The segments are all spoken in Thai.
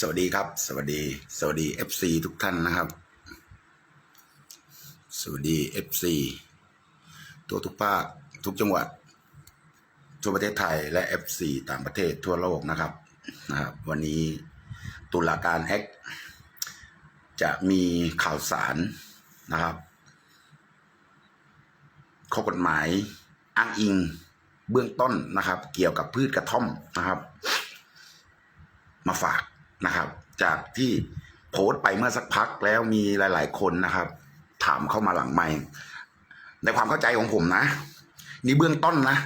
สวัสดีครับ สวัสดี สวัสดี FC ทุกท่านนะครับ สวัสดี FC ตัวทุกภาคทุกจังหวัด ทั่วประเทศไทยและ FC ต่างประเทศทั่วโลกนะครับนะครับ วันนี้ตุลาการแอคจะมีข่าวสารนะครับข้อกฎหมายอ้างอิงเบื้องต้นนะครับ เกี่ยวกับพืชกระท่อมนะครับ มาฝาก นะครับ จากที่โพสต์ไปเมื่อสักพักแล้วมีหลาย ๆ คนนะครับ ถามเข้ามาหลังไม่ในความเข้าใจของผมนะ นี่เบื้องต้นนะ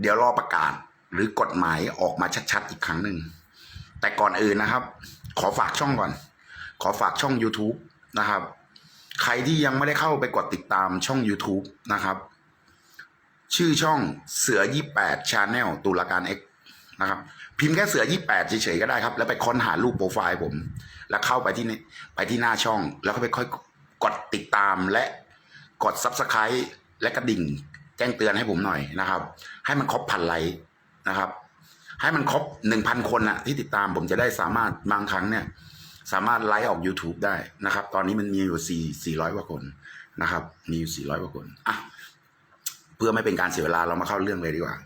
เดี๋ยวรอประกาศหรือกฎหมายออกมาชัด ๆ อีกครั้งหนึ่งแต่ก่อนอื่นนะครับ ขอฝากช่องก่อน ขอฝากช่อง YouTube นะครับ ใครที่ยังไม่ได้เข้าไปกดติดตามช่อง YouTube นะครับ ชื่อช่องเสือยี่แปดชาแนลตุลาการเอ็กนะครับ พิมพ์แค่เสือยี่แปดเฉยๆก็ได้ครับ แล้วไปค้นหารูปโปรไฟล์ผม แล้วเข้าไปที่นี่ไปที่หน้าช่อง แล้วก็ไปค่อยกดติดตามและกด Subscribe และกระดิ่ง แจ้งเตือนให้ผมหน่อยนะครับ ให้มันครบพันไลค์นะครับ ให้มันครบหนึ่งพันคนนะที่ติดตามผมจะได้สามารถบางครั้งเนี่ย สามารถไลค์ออก YouTube ได้นะครับ ตอนนี้มันมีอยู่สี่สี่ร้อยกว่าคนนะครับ มีอยู่สี่ร้อยกว่าคนอะเพื่อไม่เป็นการเสียเวลาเรามาเข้าเรื่องเลยดีกว่า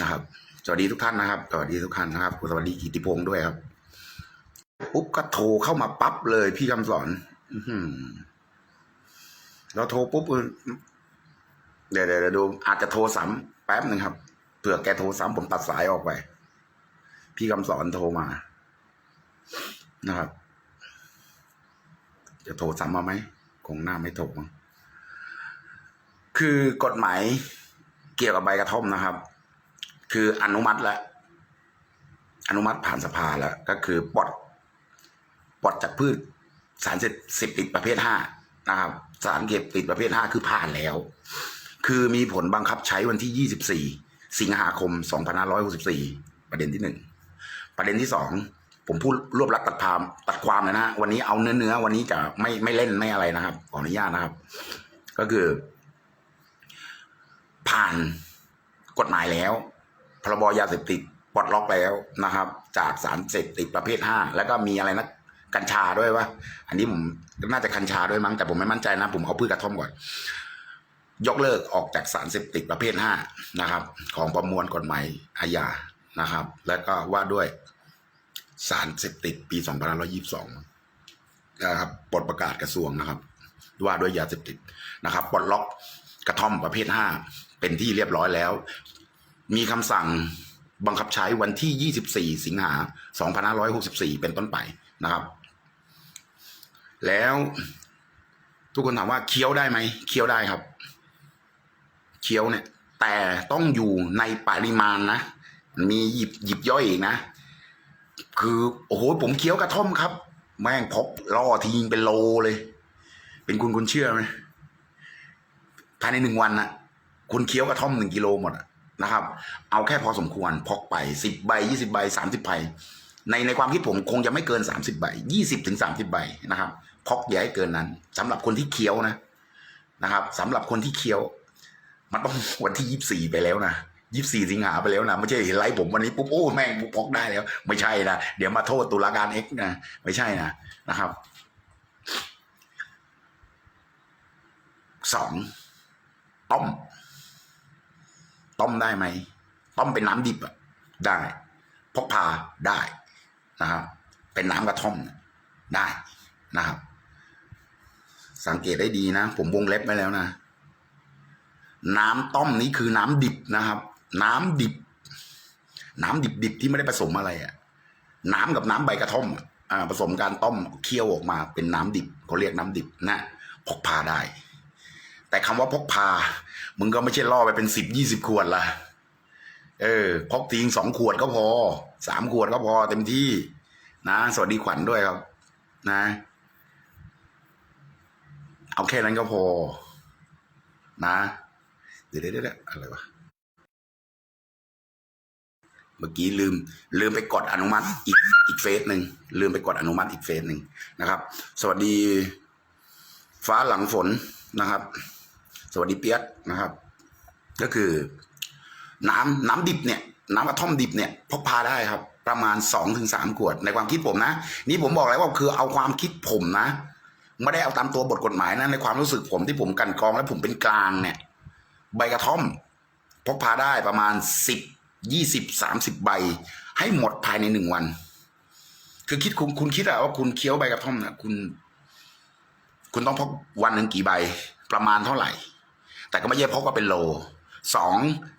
นะครับ สวัสดีทุกท่านนะครับ สวัสดีทุกท่านนะครับสวัสดีกิติพงศ์ด้วยครับ ปุ๊บก็โทรเข้ามาปั๊บเลยพี่คำสอนเราโทรปุ๊บเดี๋ยวเดี๋ยวเดี๋ยวดูอาจจะโทรซ้ำแป๊บหนึ่งครับเผื่อแกโทรซ้ำผมตัดสายออกไป พี่คำสอนโทรมา นะครับ จะโทรซ้ำมาไหมคงหน้าไม่โทรมั้งคือกฎหมายเกี่ยวกับใบกระท่อมนะครับ คืออนุมัติแล้วอนุมัติผ่านสภาแล้ว ก็คือปลดปลดจากพืชสารเสพสิบติดประเภทห้านะครับสารเก็บติดประเภทห้าคือผ่านแล้ว คือมีผลบังคับใช้วันที่ยี่สิบสี่สิงหาคมสองพันห้าร้อยหกสิบสี่ประเด็นที่หนึ่งประเด็นที่สองผมพูดรวบรัดตัดความตัดความเลยนะวันนี้เอาเนื้อเนื้อวันนี้จะไม่ไม่เล่นไม่อะไรนะครับขออนุญาตนะครับ ก็คือ ผ่านกฎหมายแล้ว พรบยาเสพติดปลดล็อกแล้วนะครับ จากสารเสพติดประเภทห้าแล้วก็มีอะไรนะกัญชาด้วยวะอันนี้ผมน่าจะกัญชาด้วยมั้งแต่ผมไม่มั่นใจนะ ผมเอาพืชกระท่อมก่อน ยกเลิกออกจากสารเสพติดประเภทห้านะครับ ของประมวลกฎหมายอาญานะครับ แล้วก็ว่าด้วยสารเสพติดปี2522นะครับปลดประกาศกระทรวงนะครับ ว่าด้วยยาเสพติดนะครับปลดล็อกกระท่อมประเภทห้าเป็นที่เรียบร้อยแล้ว มีคำสั่งบังคับใช้วันที่ 24 สิงหา 2564 เป็นต้นไปนะครับ แล้วทุกคนถามว่าเคี้ยวได้ไหมเคี้ยวได้ครับ เคี้ยวเนี่ย แต่ต้องอยู่ในปริมาณนะ มีหยิบหยิบย่อยอีกนะ คือ โอ้โห ผมเคี้ยวกระท่อมครับ แม่งพกล่อทิ้งเป็นโลเลย เป็นคุณคุณเชื่อไหมภายในหนึ่งวันนะคุณเคี้ยวกระท่อมหนึ่งกิโลหมดอะ นะครับ เอาแค่พอสมควรพกไปสิบใบยี่สิบใบสามสิบใบในในความคิดผมคงจะไม่เกินสามสิบใบยี่สิบถึงสามสิบใบนะครับพกอย่าให้เกินนั้นสำหรับคนที่เคี้ยวนะนะครับสำหรับคนที่เคี้ยว มันต้องวันที่ยี่สี่ไปแล้วนะยี่สี่สิงหาไปแล้วนะไม่ใช่เห็นไลฟ์ผมวันนี้ปุ๊บโอ้แม่งพกได้แล้ว ไม่ใช่นะเดี๋ยวมาโทษตุลาการเอ็กนะไม่ใช่นะนะครับสองต้ม ต้มได้ไหม ต้มเป็นน้ำดิบอะได้ พกพาได้นะครับ เป็นน้ำกระท่อมได้นะครับ สังเกตได้ดีนะ ผมวงเล็บไว้แล้วนะ น้ำต้มนี้คือน้ำดิบนะครับ น้ำดิบ น้ำดิบๆที่ไม่ได้ผสมอะไรอะน้ำกับน้ำใบกระท่อมอ่าผสมการต้มเคี่ยวออกมาเป็นน้ำดิบเขาเรียกน้ำดิบนะ พกพาได้ แต่คำว่าพกพา มึงก็ไม่ใช่ล่อไปเป็นสิบยี่สิบขวดละเออพกทิ้งสองขวดก็พอสามขวดก็พอเต็มที่ นะ สวัสดีขวัญด้วยครับ นะ เอาแค่นั้นก็พอ นะเดี๋ยวเดี๋ยวเดี๋ยวอะไรวะเมื่อกี้ลืม ลืมไปกดอนุมัติอีกอีกเฟสหนึ่งลืมไปกดอนุมัติอีกเฟสหนึ่งนะครับ สวัสดี ฟ้าหลังฝนนะครับ สวัสดีเปียกนะครับ ก็คือ น้ำน้ำดิบเนี่ยน้ำกระทอมดิบเนี่ยพกพาได้ครับ ประมาณสองถึงสามขวดในความคิดผมนะ นี่ผมบอกแล้วว่าคือเอาความคิดผมนะไม่ได้เอาตามตัวบทกฎหมายนะในความรู้สึกผมที่ผมกันกองและผมเป็นกลางเนี่ย ใบกระท่อม พกพาได้ประมาณสิบยี่สิบสามสิบใบ ให้หมดภายในหนึ่งวัน คือคิดคุณคุณคิดอะว่าคุณเคี้ยวใบกระท่อมนะคุณ คุณต้องพกวันหนึ่งกี่ใบ ประมาณเท่าไหร่ แต่ก็ไม่ใช่พกว่าเป็นโลสอง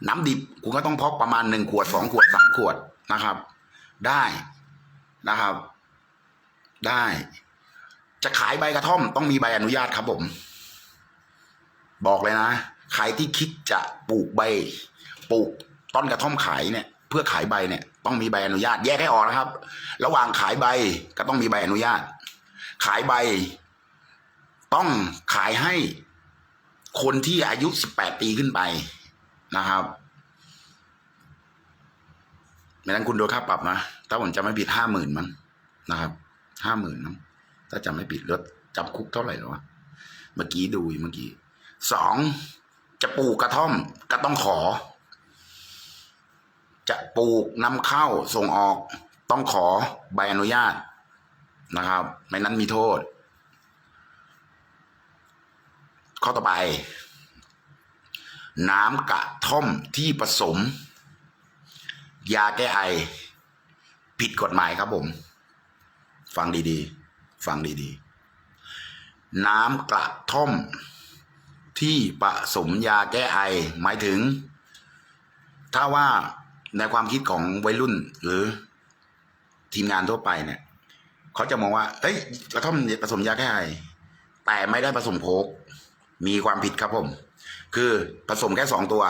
น้ำดิบคุณก็ต้องพกประมาณหนึ่งขวดสองขวดสามขวดนะครับ ได้นะครับ ได้ จะขายใบกระท่อมต้องมีใบอนุญาตครับผม บอกเลยนะใครที่คิดจะปลูกใบ ปลูกต้นกระท่อมขายเนี่ย เพื่อขายใบเนี่ย ต้องมีใบอนุญาต แยกให้ออกนะครับ ระหว่างขายใบก็ต้องมีใบอนุญาต ขายใบ ต้องขายให้ คนที่อายุ18ปีขึ้นไปนะครับไม่นั้นคุณโดนค่าปรับนะถ้าผมจะไม่ผิดห้าหมื่นมั้งนะครับห้าหมื่นมั้งถ้าจำไม่ผิดรถจำคุกเท่าไหร่หรอวะเมื่อกี้ดูเมื่อกี้สองจะปลูกกระท่อมก็ต้องขอ จะปลูกนำเข้าส่งออก ต้องขอใบอนุญาตนะครับ ไม่นั้นมีโทษ ข้อต่อไป น้ำกระท่อมที่ผสม ยาแก้ไอ ผิดกฎหมายครับผม ฟังดีๆ ฟังดีๆ น้ำกระท่อม ที่ผสมยาแก้ไอ หมายถึง ถ้าว่าในความคิดของวัยรุ่นหรือทีมงานทั่วไปเนี่ย เขาจะมองว่า เอ้ยกระท่อมผสมยาแก้ไอ แต่ไม่ได้ผสมโคก มีความผิดครับผม คือผสมแค่สองตัว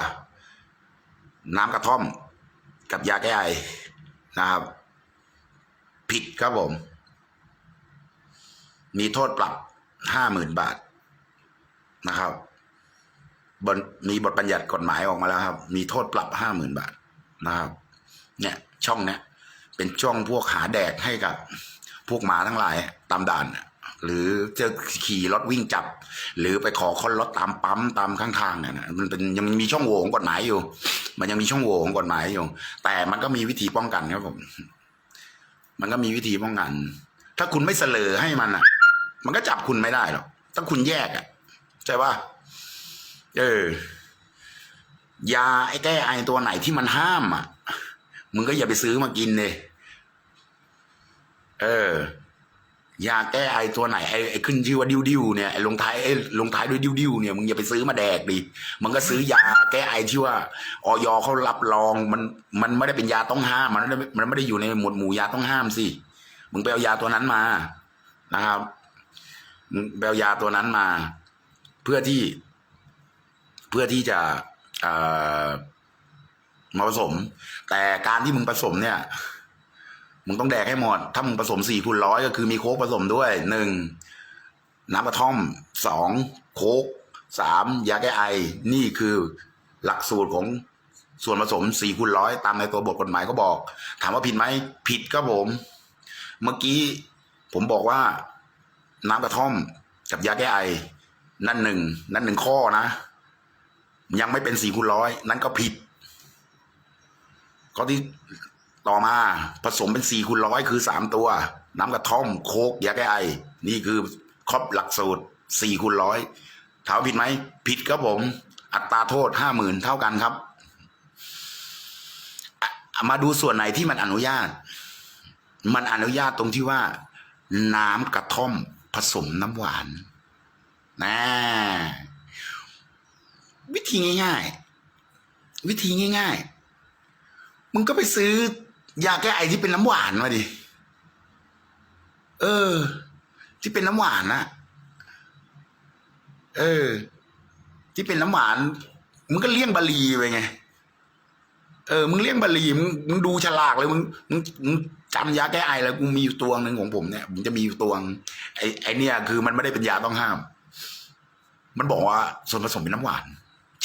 น้ำกระท่อมกับยาแก้ไอนะครับ ผิดครับผม มีโทษปรับห้าหมื่นบาทนะครับบนมีบทบัญญัติกฎหมายออกมาแล้วครับ มีโทษปรับห้าหมื่นบาทนะครับ เนี่ย ช่องเนี้ยเป็นช่องพวกหาแดกให้กับ พวกหมาทั้งหลายตามด่านน่ะ หรือจะขี่รถวิ่งจับ หรือไปขอค้นรถตามปั๊มตามข้างทางเนี่ยนะมันเป็นยังมีช่องโหว่ของกฎหมายอยู่ มันยังมีช่องโหว่ของกฎหมายอยู่ แต่มันก็มีวิธีป้องกันครับผม มันก็มีวิธีป้องกัน ถ้าคุณไม่เสลอให้มันอะ มันก็จับคุณไม่ได้หรอกถ้าคุณแยกอะใช่ป่ะเออยาไอ้แก้ไอตัวไหนที่มันห้ามอะมึงก็อย่าไปซื้อมากินเลยเออ ยาแก้ไอตัวไหนไอไอขึ้นชื่อว่าดิวดิวเนี่ยไอลงท้ายไอลงท้ายด้วยดิวดิวเนี่ยมึงอย่าไปซื้อมาแดกดิมันก็ซื้อยาแก้ไอที่ว่าออยเขารับรองมันมันไม่ได้เป็นยาต้องห้าม มันไม่ได้มันไม่ได้อยู่ในหมวดหมู่ยาต้องห้ามสิมึงไปเอายาตัวนั้นมานะครับมึงไปเอายาตัวนั้นมา เพื่อที่ เพื่อที่จะเอ่อมาผสม แต่การที่มึงผสมเนี่ย มึงต้องแดกให้หมด ถ้ามึงผสมสี่คูณร้อยก็คือมีโค้กผสมด้วยหนึ่งน้ำกระท่อมสองโค้กสามยาแก้ไอ นี่คือหลักสูตรของส่วนผสมสี่คูณร้อยตามในตัวบทกฎหมายก็บอก ถามว่าผิดไหมผิดครับผม เมื่อกี้ผมบอกว่าน้ำกระท่อมกับยาแก้ไอ นั่นหนึ่งนั่นหนึ่งข้อนะ ยังไม่เป็นสี่คูณร้อยนั่นก็ผิดข้อที่ ต่อมาผสมเป็นสี่คูณร้อยคือสามตัว น้ำกระท่อมโคกยาแก้ไอ นี่คือครบหลักสูตรสี่คูณร้อยถามว่าผิดไหม ผิดครับผม อัตราโทษห้าหมื่นเท่ากันครับ มาดูส่วนไหนที่มันอนุญาต มันอนุญาตตรงที่ว่า น้ำกระท่อมผสมน้ำหวานนะวิธีง่าย ๆ วิธีง่าย ๆ มึงก็ไปซื้อ ยาแก้ไอที่เป็นน้ำหวานมาดิ เออ ที่เป็นน้ำหวานนะเออ ที่เป็นน้ำหวานมึงก็เลี่ยงบาลีไปไง เออ มึงเลี่ยงบาลีมึงมึงดูฉลากเลยมึงมึงมึงจำยาแก้ไอแล้วกูมีอยู่ตัวหนึ่งของผมเนี่ยมันจะมีอยู่ตัวงไอไอเนี่ย คือมันไม่ได้เป็นยาต้องห้าม มันบอกว่าส่วนผสมเป็นน้ำหวาน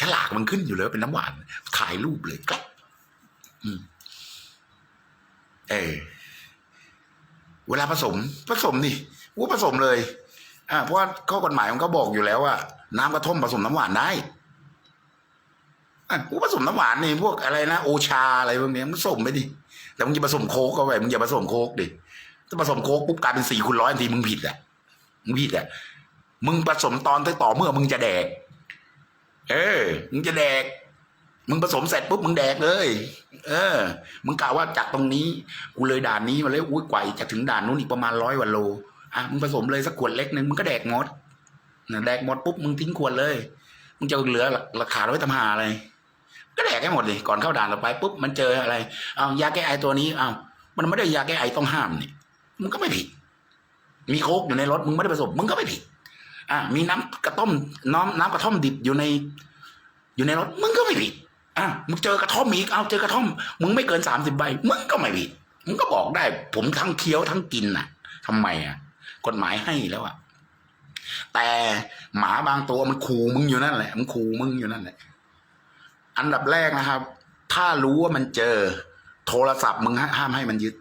ฉลากมันขึ้นอยู่เลยเป็นน้ำหวานถ่ายรูปเลยครับอืม เออเวลาผสมผสมนี่ว่าผสมเลย อ่า เพราะว่าข้อกฎหมายมันก็บอกอยู่แล้วว่า น้ำกระท่อมผสมน้ำหวานได้อะกูผสมน้ำหวานนี่พวกอะไรนะโอชาอะไรพวกนี้มันผสมไปดิแต่มึงจะผสมโค้กก็ไปมึงอย่าผสมโคกดิถ้าผสมโคกปุ๊บกลายเป็นสี่คูณร้อยทันทีมึงผิดอะมึงผิดอะมึงผสมตอนต่อเมื่อมึงจะแดก เออ มึงจะแดก มึงผสมเสร็จปุ๊บมึงแดกเลย เออ มึงกล่าวว่าจากตรงนี้ กูเลยด่านนี้มาเลยอุ้ยกว่าจะถึงด่านนู้นอีกประมาณร้อยกว่าโล อะมึงผสมเลยสักขวดเล็กหนึ่งมึงก็แดกหมดนะแดกหมดปุ๊บมึงทิ้งขวดเลย มึงจะเหลือราคาไว้ทำหาอะไร ก็แดกให้หมดเลยก่อนเข้าด่านเราไปปุ๊บมันเจออะไรเอายาแก้ไอตัวนี้เอามันไม่ได้ยาแก้ไอต้องห้ามนี่มึงก็ไม่ผิด มีโคกอยู่ในรถมึงไม่ได้ผสมมึงก็ไม่ผิด อะมีน้ำกระต้มน้ำน้ำกระท่อมดิบอยู่ใน อยู่ในรถมึงก็ไม่ผิด อะมึงเจอกระท่อมอีกเอาเจอกระท่อม มึงไม่เกินสามสิบใบมึงก็ไม่ผิดมึงก็บอกได้ ผมทั้งเคี้ยวทั้งกินน่ะทำไมอะ กฎหมายให้แล้วอะแต่หมาบางตัวมันขู่มึงอยู่นั่นแหละ มันขู่มึงอยู่นั่นแหละ อันดับแรกนะครับ ถ้ารู้ว่ามันเจอ โทรศัพท์มึงห้ามให้มันยึด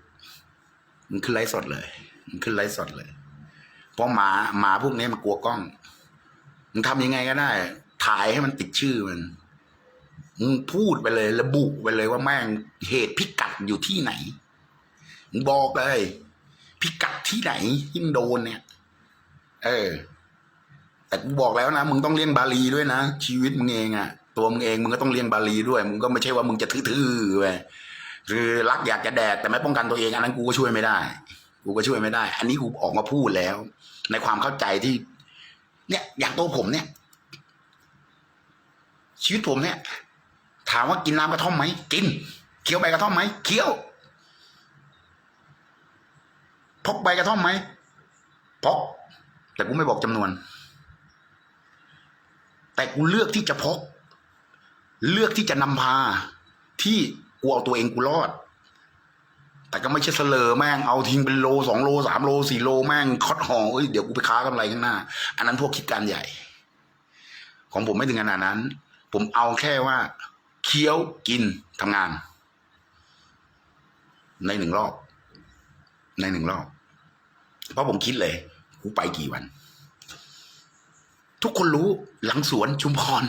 มันขึ้นไลฟ์สดเลยมันขึ้นไลฟ์สดเลย เพราะหมาหมาพวกนี้มันกลัวกล้อง มึงทำยังไงก็ได้ ถ่ายให้มันติดชื่อมัน พูดไปเลย ระบุไปเลยว่าแม่งเหตุพิกัดอยู่ที่ไหนมึงบอกเลย พิกัดที่ไหนที่มึงโดนเนี่ย เออ แต่กูบอกแล้วนะมึงต้องเลี่ยงบาลีด้วยนะชีวิตมึงเองอะตัวมึงเองมึงก็ต้องเลี่ยงบาลีด้วยมึงก็ไม่ใช่ว่ามึงจะทื่อๆไปคือรักอยากจะแดกแต่ไม่ป้องกันตัวเองอันนั้นกูก็ช่วยไม่ได้ กูก็ช่วยไม่ได้ อันนี้กูออกมาพูดแล้ว ในความเข้าใจที่ เนี่ย อย่างตัวผมเนี่ย ชีวิตผมเนี่ย ถามว่ากินน้ำกระท่อมไหมกินเคี้ยวใบกระท่อมไหมเคี้ยวพกใบกระท่อมไหมพกแต่กูไม่บอกจำนวน แต่กูเลือกที่จะพก เลือกที่จะนำพา ที่กูเอาตัวเองกูรอด แต่ก็ไม่ใช่เสลอแม่งเอาทิ้งเป็นโลสองโลสามโลสี่โลแม่งคอดห่อเอ้ยเดี๋ยวกูไปค้ากำไรข้างหน้า อันนั้นพวกคิดการใหญ่ ของผมไม่ถึงขนาดนั้น ผมเอาแค่ว่า เคี้ยวกินทำงาน ในหนึ่งรอบ ในหนึ่งรอบ เพราะผมคิดเลยกูไปกี่วัน ทุกคนรู้หลังสวนชุมพร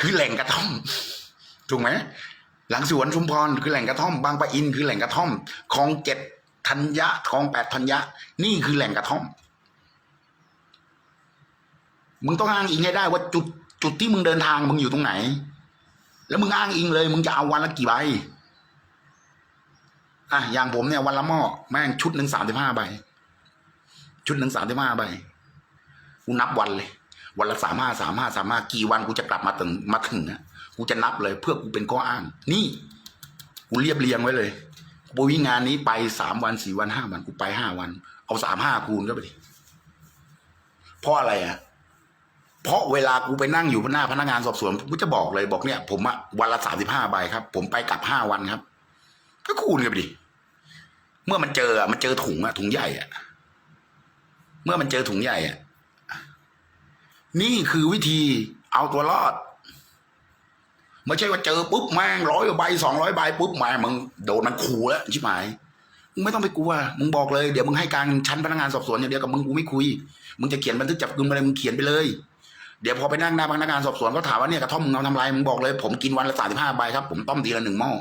คือแหล่งกระท่อม ถูกไหมหลังสวนชุมพรคือแหล่งกระท่อม บางปะอินคือแหล่งกระท่อมคลองเจ็ดธัญญะคลองแปดธัญญะ นี่คือแหล่งกระท่อม มึงต้องอ้างอิงให้ได้ว่าจุดจุดที่มึงเดินทางมึงอยู่ตรงไหน แล้วมึงอ้างอิงเลย มึงจะเอาวันละกี่ใบอะอย่างผมเนี่ยวันละหม้อแม่งชุดหนึ่งสามสิบห้าใบ ชุดหนึ่งสามสิบห้าใบกูนับวันเลย วันละสามห้าสามห้าสามห้ากี่วันกูจะกลับมาถึงมาถึงนะกูจะนับเลย เพื่อกูเป็นข้ออ้าง นี่กูเรียบเรียงไว้เลยกูวิ่งงานนี้ไปสามวันสี่วันห้าวันกูไปห้าวัน เอาสามห้าคูณก็ไปดิเพราะอะไรอะ เพราะเวลากูไปนั่งอยู่หน้าพนักงานสอบสวนกูจะบอกเลยบอกเนี่ย ผมอะวันละสามสิบห้าใบครับ ผมไปกลับห้าวันครับ ก็คูณกันไปดิเมื่อมันเจออะมันเจอถุงอะถุงใหญ่อะเมื่อมันเจอถุงใหญ่อะนี่คือวิธีเอาตัวรอดไม่ใช่ว่าเจอปุ๊บแม่งร้อยใบสองร้อยใบปุ๊บม่งมึงโดนมันขู่แล้วชิบหายมึงไม่ต้องไปกลัวมึงบอกเลยเดี๋ยวมึงให้การชั้นพนักงานสอบสวนอย่างเดียวกับมึงกูไม่คุย มึงจะเขียนบันทึกจับกลุมอะไรมึงเขียนไปเลย เดี๋ยวพอไปนั่งหน้าพนักงานสอบสวนก็ถามว่าเนี่ยกระท่อมมึงเอาทำไรมึงบอกเลย ผมกินวันละสามสิบห้าใบครับ ผมต้มทีละหนึ่งหม้อ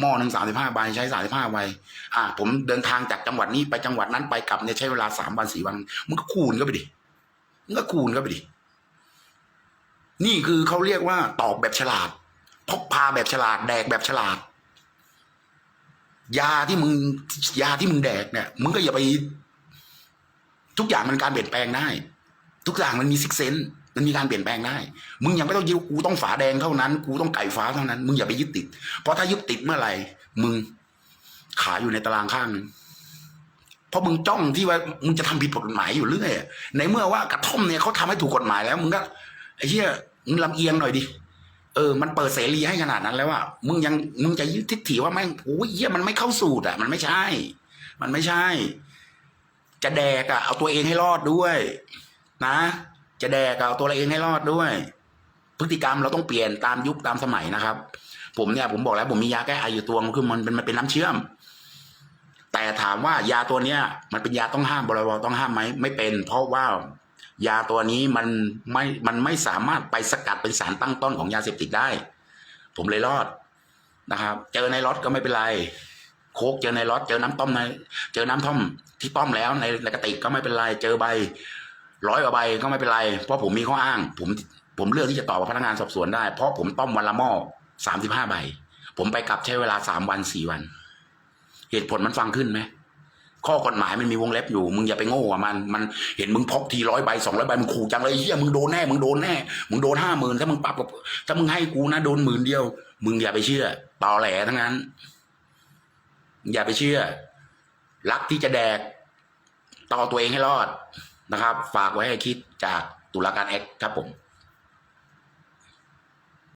หม้อหนึ่งสามสิบห้าใบใช้สามสิบห้าใบอ่า ผมเดินทางจากจังหวัดนี้ไปจังหวัดนั้นไปกลับเนี่ยใช้เวลาสามวันสี่วันมึงก็คูณก็ไปดิมึงก็คูณก็ไปดินี่คือเขาเรียกว่าตอบแบบฉลาดพกพาแบบฉลาดแดกแบบฉลาด ยาที่มึงยาที่มึงแดกเนี่ยมึงก็อย่าไป ทุกอย่างมันการเปลี่ยนแปลงได้ ทุกอย่างมันมีซิกเซน มันมีการเปลี่ยนแปลงได้ มึงยังไม่ต้องยึดกูต้องฝาแดงเท่านั้น กูต้องไก่ฟ้าเท่านั้น มึงอย่าไปยึดติด เพราะถ้ายึดติดเมื่อไหร่ มึงขาอยู่ในตารางข้างนึงเพราะมึงจ้องที่ว่ามึงจะทำผิดกฎหมายอยู่เรื่อยในเมื่อว่ากระท่อมเนี่ยเขาทำให้ถูกกฎหมายแล้ว มึงก็ไอ้เหี้ยมึงลำเอียงหน่อยดิเออ มันเปิดเสรีให้ขนาดนั้นแล้วว่ามึงยังมึงจะยึดทิฏฐิว่าแม่งโอ้ยเหี้ยมันไม่เข้าสูตรอะ มันไม่ใช่ มันไม่ใช่ จะแดกอะเอาตัวเองให้รอดด้วย นะ จะแดกเอาตัวเราเองให้รอดด้วย พฤติกรรมเราต้องเปลี่ยนตามยุคตามสมัยนะครับ ผมเนี่ยผมบอกแล้วผมมียาแก้ไออยู่ตัวคือมันเป็นมันเป็นน้ำเชื่อม แต่ถามว่ายาตัวเนี้ย มันเป็นยาต้องห้ามบริวารต้องห้ามไหมไม่เป็น เพราะว่ายาตัวนี้มันไม่มันไม่สามารถไปสกัดเป็นสารตั้งต้นของยาเสพติดได้ ผมเลยรอดนะครับ เจอในรถก็ไม่เป็นไรโคกเจอในรถเจอน้ำต้มใน เจอน้ำท่อมที่ต้มแล้วในในกระติกก็ไม่เป็นไร เจอใบ ร้อยกว่าใบก็ไม่เป็นไร เพราะผมมีข้ออ้าง ผมผมเลือกที่จะตอบกับพนักงานสอบสวนได้ เพราะผมต้มวันละหม้อสามสิบห้าใบ ผมไปกลับใช้เวลาสามวันสี่วัน เหตุผลมันฟังขึ้นไหมข้อกฎหมายมันมีวงเล็บอยู่ มึงอย่าไปโง่กับมัน มันเห็นมึงพกทีร้อยใบสองร้อยใบมึงขู่จังเลยเฮียมึงโดนแน่ มึงโดนแน่ มึงโดนห้าหมื่นถ้ามึงปรับกับถ้ามึงให้กูนะโดนหมื่นเดียว มึงอย่าไปเชื่อตอแหลทั้งนั้น อย่าไปเชื่อ รักที่จะแดก ต่อตัวเองให้รอด นะครับ ฝากไว้ให้คิดจากตุลาการเอ็กครับผม